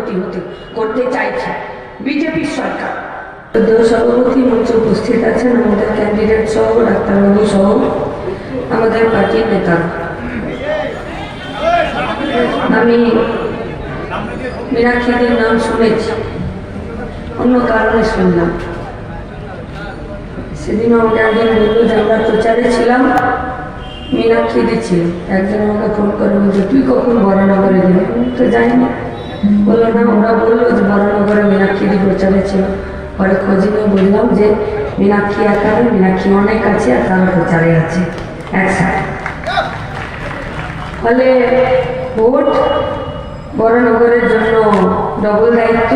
উন্নতি হতে করতে চাইছে বিজেপির সরকার। সভাপতি মঞ্চে উপস্থিত আছেন আমাদের ক্যান্ডিডেট সহ ডাক্তারবাবু সহ আমাদের পার্টির নেতা। আমি মীনাক্ষীদের নাম শুনেছি, অন্য কারণে শুনলাম। সেদিন আমাকে একজন বলল যে, আমরা প্রচারে ছিলাম মীনাক্ষী দিচ্ছিল একজন আমাকে ফোন করে বলছে, তুই কখন বরানগরে দিলি আমি তো জানি না বলল না ওরা বলল যে বরানগরে মীনাক্ষী দি প্রচারে ছিল। পরে খোঁজ নিয়ে বুঝলাম যে মীনাক্ষী একা মীনাক্ষী অনেক আছে আর তারা প্রচারে আছে একসাথে ফলে ভোট বড়নগরের জন্য ডবল দায়িত্ব,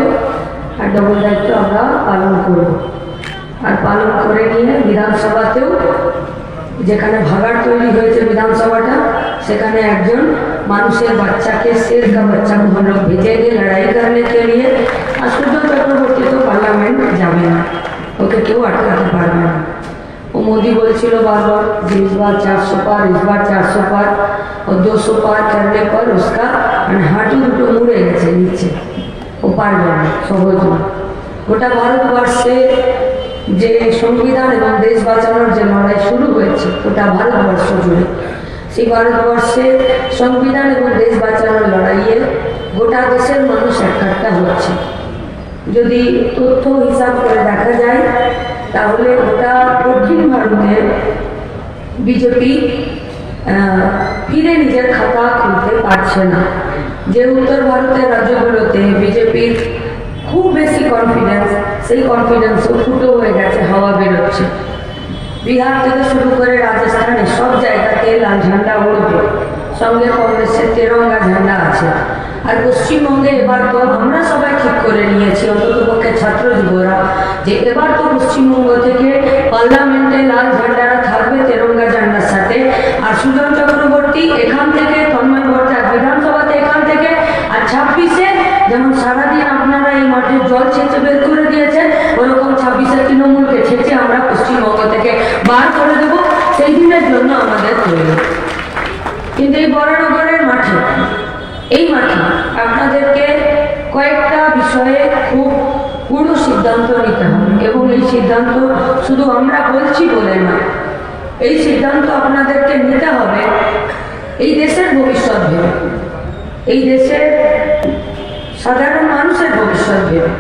আর ডবল দায়িত্ব আমরা পালন করব। আর পালন করে নিয়ে বিধানসভাতেও যেখানে ভাগাড় তৈরি হয়েছে বিধানসভাটা, সেখানে একজন মানুষের বাচ্চাকে के सिर का बच्चा को हम लोग भेजेंगे लड़ाई करने के চক্রবর্তী তো পার্লামেন্ট যাবে না। ওকে কেউ আটকাতে পারবে না। ও মোদি বলছিল বারবার যে इस बार चार सौ पार इस बार चार सौ पार और दो सौ মানে হাঁটু দুটো মুড়ে গেছে নিচে। ও পারবে না, সহজ না। গোটা ভারতবর্ষে যে সংবিধান এবং দেশ বাঁচানোর যে লড়াই শুরু হয়েছে ওটা ভারতবর্ষ জুড়ে সেই ভারতবর্ষে সংবিধান এবং দেশ বাঁচানোর লড়াইয়ে গোটা দেশের মানুষ একাট্টা হচ্ছে। যদি তথ্য হিসাব করে দেখা যায়, তাহলে গোটা দক্ষিণ ভারতে বিজেপি ফিরে নিজের খাতা খুলতে পারছে না। যে উত্তর ভারতের রাজ্যগুলোতে বিজেপির খুব বেশি কনফিডেন্স সেই কনফিডেন্সও ফুটো হয়ে গেছে, হাওয়া বেরোচ্ছে। বিহার থেকে শুরু করে রাজস্থানে সব জায়গাতে লাল ঝান্ডা উঠবে সঙ্গে কংগ্রেসের তেরঙ্গা ঝান্ডা আছে। আর পশ্চিমবঙ্গে এবার তো আমরা সবাই ঠিক করে নিয়েছি অন্তত পক্ষে ছাত্র যুবরা যে এবার তো পশ্চিমবঙ্গ থেকে পার্লামেন্টে লাল ঝান্ডারা থাকবে, তেরঙ্গা ঝান্ডার সাথে। আর সুজন চক্রবর্তী এখান থেকে তন্ময় ভট্টাচার্য বিধানসভাতে এখান থেকে আর ছাব্বিশে যেমন সারাদিন আপনারা এই মাঠে জল ছেঁচে বের করে দিয়েছেন ওরকম ছাব্বিশে তৃণমূলকে ছেঁচে আমরা পশ্চিমবঙ্গ থেকে বার করে দেবো সেই দিনের জন্য আমাদের তৈরি কিন্তু এই বড়নগরের মাঠে এই মাঠে আপনাদেরকে কয়েকটা বিষয়ে খুব পূর্ণ সিদ্ধান্ত নিতে হবে এবং এই সিদ্ধান্ত শুধু আমরা বলছি বলে না এই সিদ্ধান্ত আপনাদেরকে নিতে হবে এই দেশের ভবিষ্যৎ ভেবে এই দেশের সাধারণ মানুষের ভবিষ্যৎ ভেবে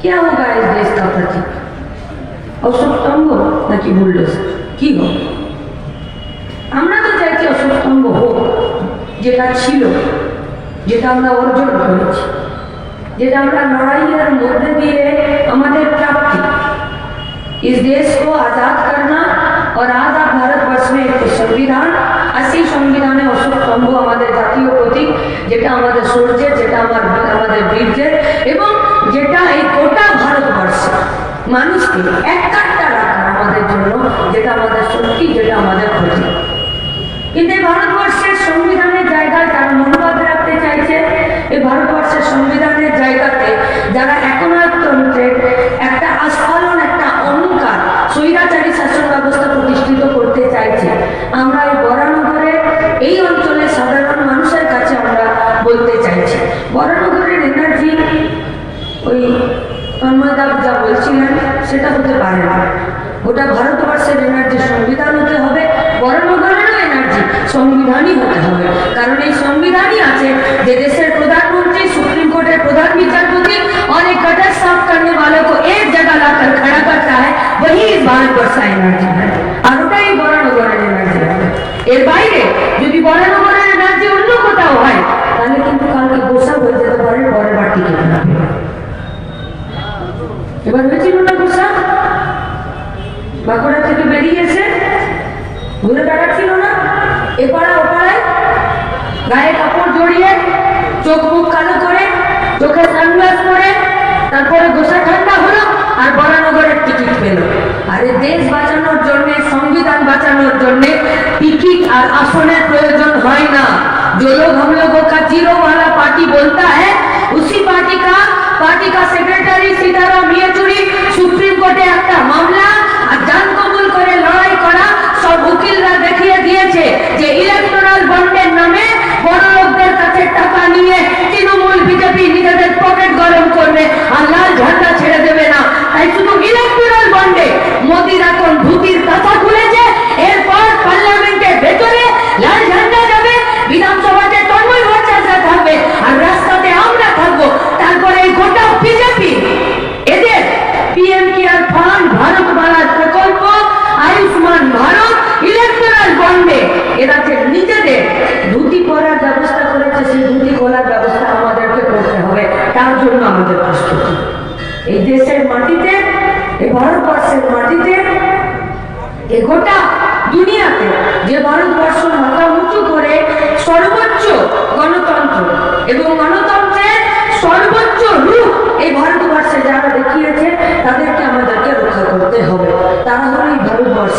কে হোগা এই দেশ का प्रतीक অশোক স্তম্ভ নাকি বুলডোজার কি হবে আমরা তো চাইছি অশোক স্তম্ভ হোক যেটা ছিল যেটা আমরা অর্জন করেছি যেটা আমরা লড়াইয়ের মধ্যে দিয়ে আমাদের প্রাপ্তি इस देश को आजाद करना और आजाद भारतवर्ष में एक संविधान আর সেই সংবিধানে অশোক স্তম্ভ আমাদের জাতীয় প্রতীক যেটা আমাদের সূর্যের যেটা আমার আমাদের বীর্যের এবং যেটা এই গোটা ভারতবর্ষে মানুষকে এক কাটটা রাখা আমাদের জন্য যেটা আমাদের শক্তি যেটা আমাদের ক্ষতি কিন্তু এই ভারতবর্ষের সংবিধানের জায়গায় তারা মনোবাদ রাখতে চাইছে। এই ভারতবর্ষের সংবিধানের জায়গাতে যারা একনায়কতন্ত্রের একটা আস্ফালন, একটা অহংকার, স্বৈরাচারী শাসন ব্যবস্থা প্রতিষ্ঠিত করতে চাইছে, আমরা এই বরানগরে, এই অঞ্চলের সাধারণ মানুষের কাছে আমরা বলতে চাইছি। বরানগরের এনার্জি ওই তন্ময়দাব যা বলছিলেন, সেটা হতে পারে না। ওটা ভারতবর্ষের এনার্জি সংবিধান হতে হবে বরানগরেরও এনার্জি সংবিধানই হতে হবে। কারণ এই সংবিধানই আছে যে দেশের প্রধানমন্ত্রী, সুপ্রিম কোর্টের প্রধান বিচারপতি और एक कटर साफ करने वालों को एक जगह लाकर खड़ा करता है वही इस भारत बर्षा एनार्जी है আর ওটাই বরানগরের এনার্জি এর বাইরে যদি বরানগরের এনার্জি অন্য কোথাও হয়, তাহলে কিন্তু কালকে গোসা হয়ে যেতে পারে, পরের বার টিকে এবার হয়েছিল না গোসা বাঁকুড়া থেকে বেরিয়েছে ঘুরে বেড়াচ্ছিল না? এপাড়া ওপাড়ায় গায়ে কাপড় জড়িয়ে চোখ মুখ কালো করে চোখে সানগ্লাস পরে তারপরে গোসা ঠান্ডা হলো আর বরানগরের টিকিট পেল আরে দেশ বাঁচানোর জন্য সংবিধান বাঁচানোর জন্য টিকিট আর আসনের প্রয়োজন হয় না जो लोग हम लोगों का जीरो वाला पार्टी बोलता है उसी पार्टी का पार्टी का सेक्रेटरी सीताराम येचुरी সুপ্রিম কোর্টে একটা মামলা আর জান কবুল করে লড়াই করা সব উকিলরা দেখিয়ে দিয়েছে যে ইলেকট্রাল বন্ডের নামে বড় লোকদের কাছে টাকা নিয়ে তৃণমূল বিজেপি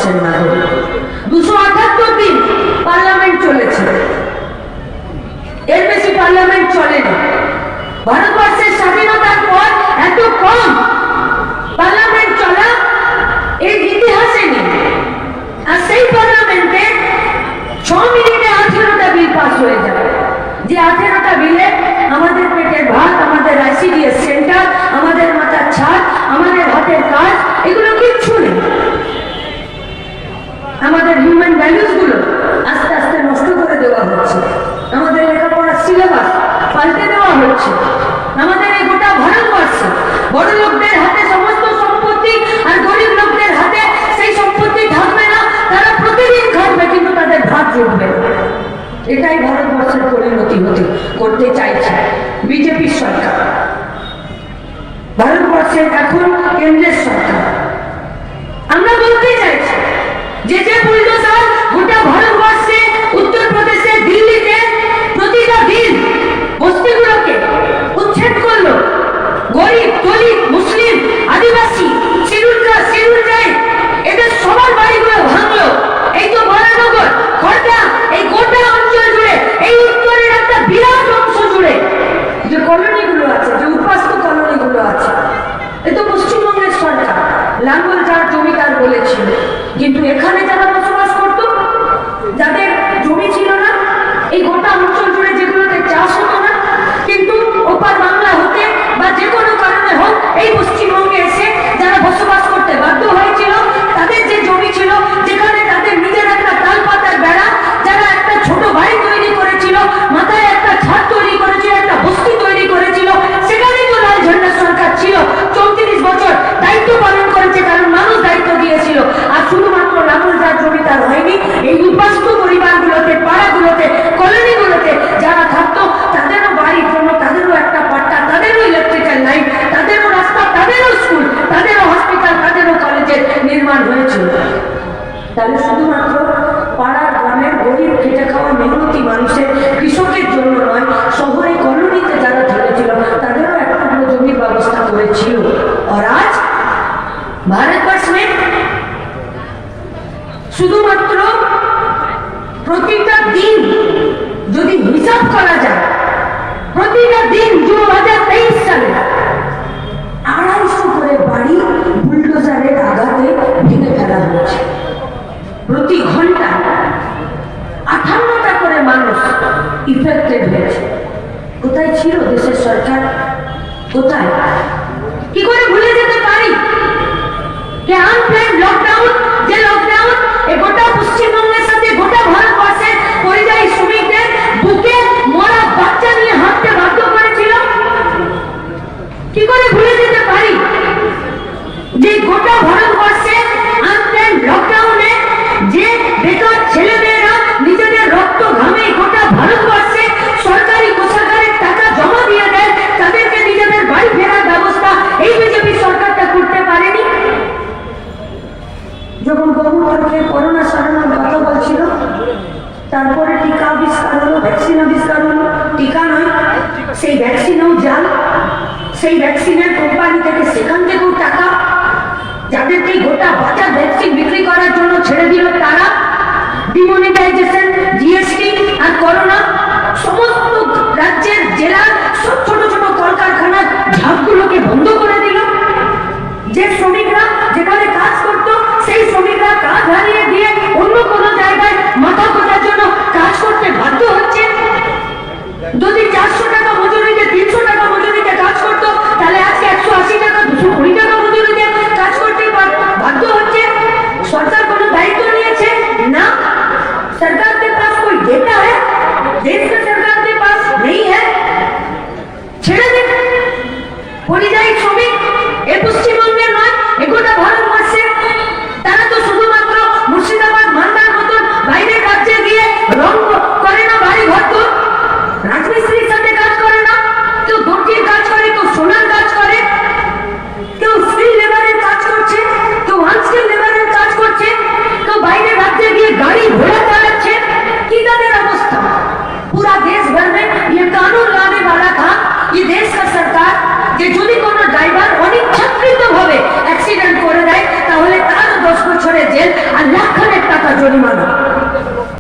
করছেন না দুশো আঠাত্তর দিন পার্লামেন্ট চলেছে। এর বেশি পার্লামেন্ট চলে না ভারতবর্ষের স্বাধীনতার পর এত কম ভ্যালুসগুলো আস্তে আস্তে নষ্ট করে দেওয়া হচ্ছে। আমাদের লেখাপড়ার সিলেবাস পাল্টে দেওয়া হচ্ছে। আমাদের এই গোটা ভারতবর্ষ বড় লোকদের হাতে সমস্ত সম্পত্তি আর গরিব লোকদের হাতে সেই সম্পত্তি থাকবে না, তারা প্রতিদিন খাটবে কিন্তু তাদের ভাত জুটবে এটাই ভারতবর্ষের পরিণতি হতে করতে চাইছে বিজেপির সরকার। ভারতবর্ষের এখন কেন্দ্রের সরকার। আমরা বলতে চাইছি, যে যে পরিবেশ শুধুমাত্র পাড়ার গ্রামের গরিব খেটে খাওয়া মেহনতি মানুষের কৃষকের জন্য নয়, শহরে কলোনিতে যারা ধরেছিল তাদেরও একটা জমির ব্যবস্থা করেছিল। আর আজ ভারতবর্ষ শুধুমাত্র প্রতিটা দিন যদি হিসাব করা যায়, প্রতিটা দিন সেই ভ্যাকসিনের কোম্পানি থেকে সেখান থেকেও টাকা যাদেরকে গোটা বাজার ভ্যাকসিন বিক্রি করার জন্য ছেড়ে দিল তারা। ডিমনিটাইজেশন জিএসটি আর করোনা সমস্ত রাজ্যের জেলার সব ছোট ছোট কলকারখানার ঝাঁপগুলোকে বন্ধ করে দিল। যে শ্রমিকরা করেন আর লাখখানেক টাকা জরিমানা